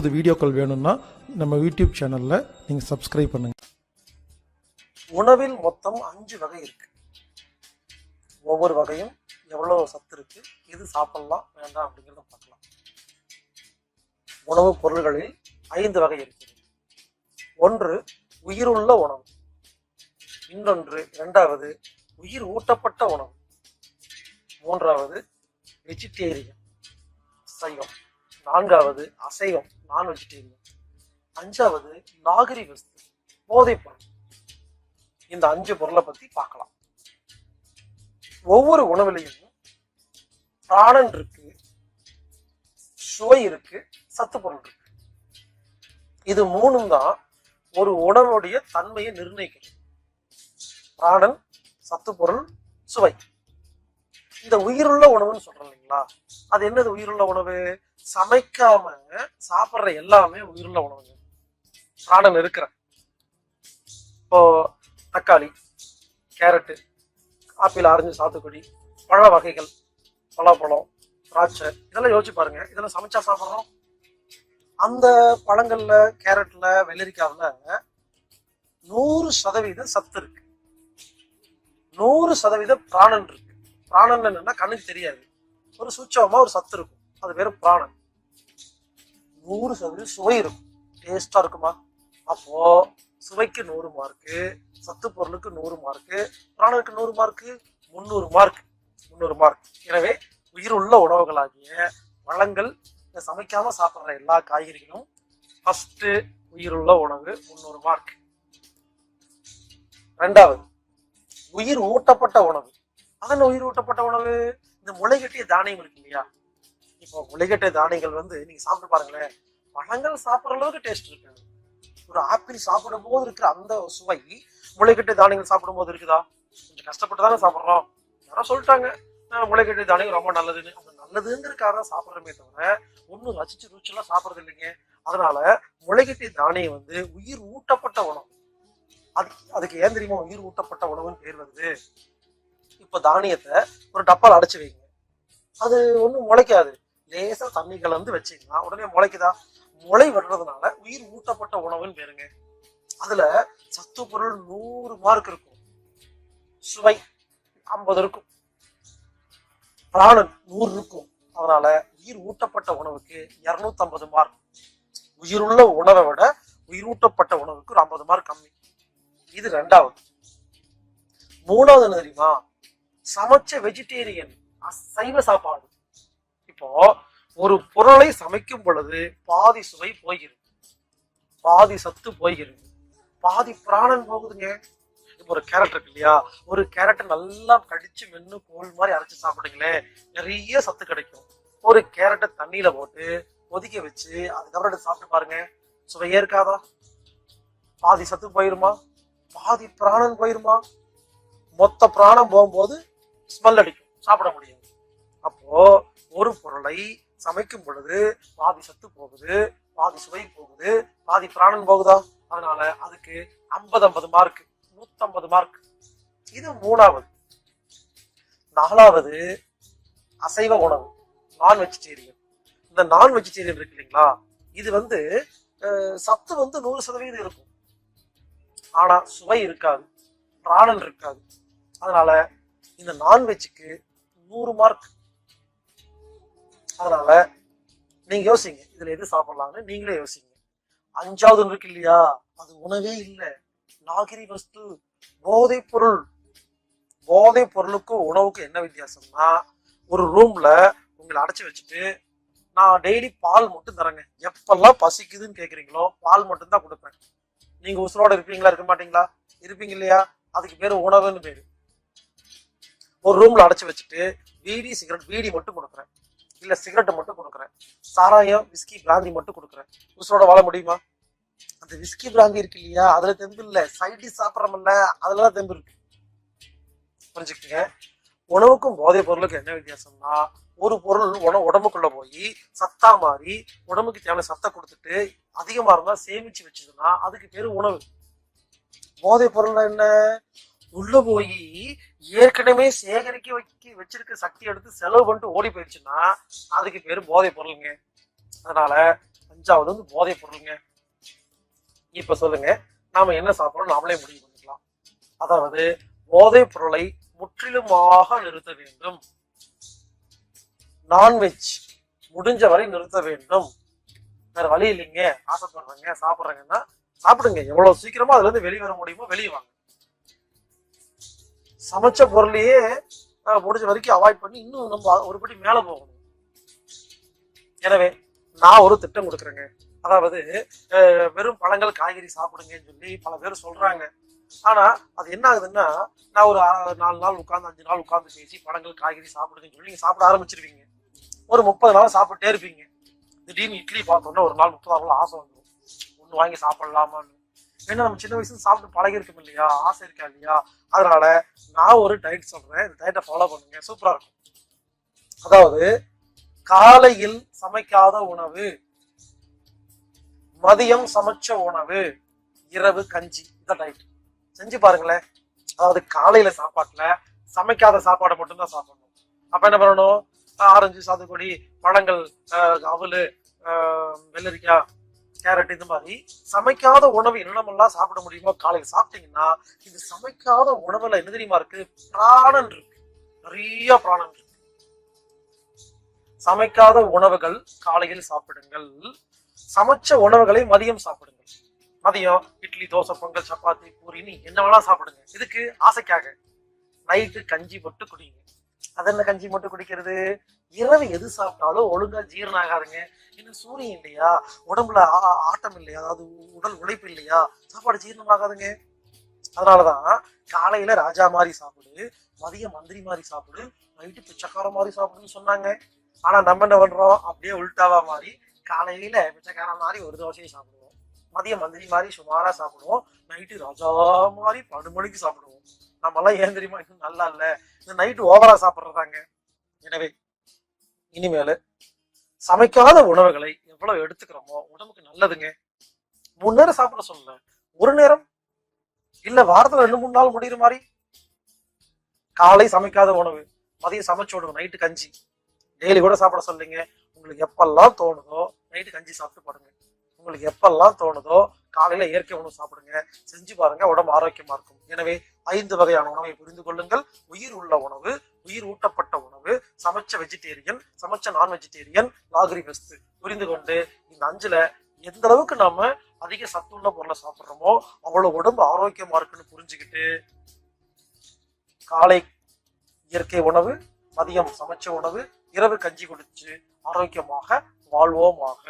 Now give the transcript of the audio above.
புது வீடியோக்கள் வேணும்னா நம்ம யூடியூப் சேனலில் நீங்கள் சப்ஸ்கிரைப் பண்ணுங்கள் உணவில் மொத்தம் அஞ்சு வகை இருக்கு. ஒவ்வொரு வகையும் எவ்வளவு சத்து இருக்கு எது சாப்பிட்லாம் வேண்டாம் அப்படிங்கிறத பார்க்கலாம். உணவுப் பொருள்களில் ஐந்து வகை இருக்கிறது ஒன்று உயிருள்ள உணவு. இன்னொன்று இரண்டாவது உயிர் ஊட்டப்பட்ட உணவு. மூன்றாவது வெஜிடேரியன் சைவம். நான்காவது அசைவம் நான் வெஜிடேரியன். அஞ்சாவது நாகரி வஸ்து போதைப் பொருள். இந்த அஞ்சு பொருளை பத்தி பார்க்கலாம். ஒவ்வொரு உணவுலையும் பிராணன் இருக்கு சுவை இருக்கு சத்து பொருள் இருக்கு. இது மூணும் தான் ஒரு உணவுடைய தன்மையை நிர்ணயிக்கிறது. பிராணன் சத்து பொருள் சுவை. இந்த உயிருள்ள உணவுன்னு சொல்றோம் இல்லைங்களா? அது என்னது உயிருள்ள உணவு? சமைக்காம சாப்பிட்ற எல்லாமே உயிருள்ள உணவுங்க பிராணன் இருக்கிற இப்போ தக்காளி கேரட்டு ஆப்பிள் ஆரஞ்சு சாத்துக்குடி பழ வகைகள் பலாப்பழம் திராட்சை இதெல்லாம் யோசிச்சு பாருங்க. இதெல்லாம் சமைச்சா சாப்பிட்றோம். அந்த பழங்கள்ல கேரட்ல வெள்ளரிக்காவில் நூறு சதவீத சத்து இருக்கு. நூறு சதவீத பிராணன் இருக்கு. பிராணன் என்னன்னா கண்ணுக்கு தெரியாது. ஒரு சூட்சமா ஒரு சத்து இருக்கும். அது பேரு பிராணன் நூறு சதவீதம் சுவை இருக்கும். டேஸ்டா இருக்குமா? அப்போ சுவைக்கு நூறு மார்க்கு சத்து பொருளுக்கு நூறு மார்க்கு பிராணனுக்கு நூறு மார்க்கு முந்நூறு மார்க் முந்நூறு மார்க் எனவே உயிர் உள்ள உணவுகளாகிய பழங்கள் சமைக்காம சாப்பிட்ற எல்லா காய்கறிகளும் ஃபர்ஸ்ட் உயிருள்ள உணவு முந்நூறு மார்க் ரெண்டாவது உயிர் ஊட்டப்பட்ட உணவு. அதில் உயிர் ஊட்டப்பட்ட உணவு. இந்த முளைகட்டிய தானியம் இருக்கு இல்லையா? இப்போ முளைகட்டிய தானியங்கள் வந்து நீங்க சாப்பிட்டு பாருங்களேன். பழங்கள் சாப்பிட்ற அளவுக்கு டேஸ்ட் இருக்காது ஒரு ஆப்பிள் சாப்பிடும் போது இருக்கிற அந்த சுவை முளைகட்டிய தானியங்கள் சாப்பிடும் போது இருக்குதா? கொஞ்சம் கஷ்டப்பட்டு தானே சாப்பிட்றோம். யாரோ சொல்லிட்டாங்க. முளைகட்டிய தானியம் ரொம்ப நல்லதுன்னு. அது நல்லதுங்கிறக்காக தான் சாப்பிட்றமே தவிர ஒன்றும் ரசிச்சு ருச்சிலாம் சாப்பிட்றது இல்லைங்க. அதனால முளைகட்டிய தானியம் வந்து உயிர் ஊட்டப்பட்ட உணவு. அது அதுக்கு ஏன் தெரியுமா உயிர் ஊட்டப்பட்ட உணவுன்னு பேர் வருது? இப்போ தானியத்தை ஒரு டப்பால் அடைச்சி வைங்க. அது ஒன்றும் முளைக்காது. லேசா தண்ணி கலந்து வச்சீங்கன்னா உடனே முளைக்குதா? முளை வர்றதுனால உயிர் ஊட்டப்பட்ட உணவுன்னு பேருங்க. அதுல சத்து பொருள் நூறு மார்க் இருக்கும். சுவை ஐம்பது இருக்கும். பிராணன் நூறு இருக்கும். அதனால உயிர் ஊட்டப்பட்ட உணவுக்கு இருநூத்தி ஐம்பது மார்க் உயிருள்ள உணவை விட உயிரூட்டப்பட்ட உணவுக்கு ஒரு ஐம்பது மார்க் கம்மி. இது ரெண்டாவது. மூணாவது என்ன தெரியுமா? சமைச்ச வெஜிடேரியன் சைவ சாப்பாடு. இப்போ ஒரு பொருளை சமைக்கும் பொழுது பாதி சுவை போகிறது பாதி சத்து போகிறது பாதி பிராணன் போகுதுங்க. இப்போ ஒரு கேரட் இருக்கு இல்லையா? ஒரு கேரட்டை நல்லா கடிச்சு மென்னு கோல் மாதிரி அரைச்சு சாப்பிடுங்களேன். நிறைய சத்து கிடைக்கும். ஒரு கேரட்டை தண்ணியில போட்டு கொதிக்க வச்சு அதுக்கப்புறம் எடுத்து சாப்பிட்டு பாருங்க. சுவையே இருக்காதா? பாதி சத்து போயிருமா? பாதி பிராணன் போயிருமா? மொத்த பிராணம் போகும்போது ஸ்மெல் அடிக்கும். சாப்பிட முடியாது. அப்போ ஒரு பொருளை சமைக்கும் பொழுது பாதி சத்து போகுது பாதி சுவை போகுது பாதி பிராணன் போகுதா? அதனால அதுக்கு ஐம்பது ஐம்பது மார்க் நூத்தம்பது மார்க் இது மூணாவது. நாலாவது அசைவ உணவு நான் வெஜிடேரியன் இந்த நான் வெஜிடேரியன் இருக்கு இல்லைங்களா? இது வந்து சத்து வந்து நூறு சதவீதம் இருக்கும். ஆனா சுவை இருக்காது பிராணன் இருக்காது. அதனால இந்த நான்வெஜ்ஜுக்கு நூறு மார்க் அதனால நீங்க யோசிங்க இதுல எது சாப்பிடலாம்னு நீங்களே யோசிங்க. அஞ்சாவது ஒன்று இருக்கு இல்லையா? அது உணவே இல்லை. நாகிரி வஸ்து போதைப் பொருள். போதைப் பொருளுக்கும் உணவுக்கும் என்ன வித்தியாசம்னா ஒரு ரூம்ல உங்களை அடைச்சி வச்சுட்டு நான் டெய்லி பால் மட்டும் தரேங்க. எப்பெல்லாம் பசிக்குதுன்னு கேக்குறீங்களோ பால் மட்டும் தான் கொடுப்பேன். நீங்க உசுரோட இருப்பீங்களா? இருக்க மாட்டீங்களா? இருப்பீங்க இல்லையா? அதுக்கு பேரு உணவுன்னு பேரு. ஒரு ரூம்ல அடைச்சி வச்சுட்டு வீடி சிகரெட் வீடி மட்டும் கொடுக்குறேன். இல்ல சிகரெட்டை மட்டும் கொடுக்குறேன். சாராயம் விஸ்கி பிராந்தி மட்டும் கொடுக்குறேன். உசுரோட வாழ முடியுமா? அந்த விஸ்கி பிராந்தி இருக்கு இல்லையா? அதுல தெம்பு இல்ல. சைடி சாப்பிட்றோம்ல அதுலதான் தெம்பு இருக்கு. புரிஞ்சுக்கங்க உணவுக்கும் போதைப் பொருளுக்கும் என்ன வித்தியாசம்னா ஒரு பொருள் உணவு உடம்புக்குள்ள போய் சத்தா மாறி உடம்புக்கு தேவையான சத்தை கொடுத்துட்டு அதிகமா இருந்தா சேமிச்சு வச்சதுன்னா அதுக்கு பேரு உணவு. போதைப் பொருள்னா என்ன? உள்ள போய் ஏற்கனவே சேகரிக்க வைக்க வச்சிருக்க சக்தி எடுத்து செலவு பண்ணிட்டு ஓடி போயிடுச்சுன்னா அதுக்கு பேரு போதை பொருளுங்க. அதனால அஞ்சாவது வந்து போதை பொருளுங்க. இப்ப சொல்லுங்க நாம என்ன சாப்பிடணும் நாமளே முடிவு பண்ணிக்கலாம். அதாவது போதை பொருளை முற்றிலுமாக நிறுத்த வேண்டும். நான்வெஜ் முடிஞ்ச வரை நிறுத்த வேண்டும். வேற வழி இல்லைங்க. ஆசைப்படுறேங்க சாப்பிட்றேங்கன்னா சாப்பிடுங்க. எவ்வளவு சீக்கிரமா அதுல இருந்து வெளியே வர முடியுமோ வெளியே வாங்க. சமைச்ச பொருளையே நாங்கள் முடிஞ்ச வரைக்கும் அவாய்ட் பண்ணி இன்னும் நம்ம ஒருபடி மேலே போகணும். எனவே நான் ஒரு திட்டம் கொடுக்குறேங்க. அதாவது வெறும் பழங்கள் காய்கறி சாப்பிடுங்கன்னு சொல்லி பல பேர் சொல்றாங்க. ஆனா அது என்ன ஆகுதுன்னா நான் ஒரு நாலு நாள் உட்காந்து அஞ்சு நாள் உட்காந்து பேசி பழங்கள் காய்கறி சாப்பிடுங்கன்னு சொல்லி நீங்க சாப்பிட ஆரம்பிச்சிருவீங்க. ஒரு முப்பது நாள் சாப்பிட்டே இருப்பீங்க. திடீர்னு இட்லி பார்த்தோன்னா ஒரு நாள் முப்பது நாள் ஆசை வந்துடும் ஒன்று வாங்கி சாப்பிடலாமான்னு. ஏன்னா நம்ம சின்ன வயசுல சாப்பிட்டு பழகிருக்கும் இல்லையா? ஆசை இருக்கா இல்லையா? அதனால நான் ஒரு டயட் சொல்றேன். இந்த டயட்டை ஃபாலோ பண்ணுங்க. சூப்பரா இருக்கும். அதாவது காலையில் சமைக்காத உணவு மதியம் சமைச்ச உணவு இரவு கஞ்சி இந்த டயட் செஞ்சு பாருங்களேன். அதாவது காலையில சாப்பாட்டுல சமைக்காத சாப்பாடை மட்டும்தான் சாப்பிடணும். அப்ப என்ன பண்ணணும்? ஆரஞ்சு சாத்துக்குடி பழங்கள் அவலு வெள்ளரிக்காய் கேரட் இந்த மாதிரி சமைக்காத உணவு என்னென்னமெல்லாம் சாப்பிட முடியுமோ காலையில் சாப்பிட்டீங்கன்னா இந்த சமைக்காத உணவுல என்ன தெரியுமா இருக்கு? பிராணன் இருக்கு. நிறைய பிராணன் இருக்கு. சமைக்காத உணவுகள் காலையில் சாப்பிடுங்கள். சமைச்ச உணவுகளை மதியம் சாப்பிடுங்கள். மதியம் இட்லி தோசை பொங்கல் சப்பாத்தி பூரின்னு என்ன வேணா சாப்பிடுங்க. இதுக்கு ஆசைக்காக நைட்டு கஞ்சி போட்டு குடிங்க. அதென்ன கஞ்சி மட்டும் குடிக்கிறது. இரவு எது சாப்பிட்டாலும் ஒழுங்கா ஜீரணம் ஆகாதுங்க இன்னும் சூரியன் இல்லையா? உடம்புல ஆ- ஆட்டம் இல்லையா? அதாவது உடல் உழைப்பு இல்லையா? சாப்பாடு ஜீரணம் ஆகாதுங்க அதனாலதான் காலையில ராஜா மாதிரி சாப்பிடு மதியம் மந்திரி மாதிரி சாப்பிடு நைட்டு பிச்சைக்கார மாதிரி சாப்பிடுன்னு சொன்னாங்க. ஆனா நம்ம என்ன பண்றோம்? அப்படியே உள்டாவா மாதிரி காலையில பிச்சைக்கார மாதிரி ஒரு தோசையை சாப்பிடுவோம். மதியம் மந்திரி மாதிரி சுமாரா சாப்பிடுவோம். நைட்டு ராஜா மாதிரி பன்னெண்டு மணிக்கு சாப்பிடுவோம். நம்மெல்லாம் ஏன் தெரியுமா? இன்னும் நல்லா இல்ல. இந்த நைட்டு ஓவரா சாப்பிட்றதாங்க. எனவே இனிமேல் சமைக்காத உணவுகளை எவ்வளவு எடுத்துக்கிறோமோ உடம்புக்கு நல்லதுங்க. மூணு நேரம் சாப்பிட சொல்லல ஒரு நேரம் இல்ல வாரத்துல ரெண்டு மூணு நாள் முடியிற மாதிரி காலை சமைக்காத உணவு. மதியம் சமைச்சு விடுவோம் நைட்டு கஞ்சி. டெய்லி கூட சாப்பிட சொல்லுங்க. உங்களுக்கு எப்பெல்லாம் தோணுதோ நைட்டு கஞ்சி சாப்பிட்டு போடுங்க உங்களுக்கு எப்பெல்லாம் தோணுதோ காலையில இயற்கை உணவு சாப்பிடுங்க செஞ்சு பாருங்க உடம்பு ஆரோக்கியமா இருக்கும். எனவே ஐந்து வகையான உணவை புரிந்து கொள்ளுங்கள். உயிர் உள்ள உணவு உயிர் ஊட்டப்பட்ட உணவு சமைச்ச வெஜிடேரியன் சமைச்ச நான் வெஜிடேரியன் லாகிரி பெஸ்ட் புரிந்து கொண்டு இந்த அஞ்சுல எந்த அளவுக்கு நாம அதிக சத்துள்ள பொருளை சாப்பிட்றோமோ அவ்வளவு உடம்பு ஆரோக்கியமா இருக்குன்னு புரிஞ்சுக்கிட்டு காலை இயற்கை உணவு மதியம் சமைச்ச உணவு இரவு கஞ்சி குடிச்சு ஆரோக்கியமாக வாழ்வோமாக.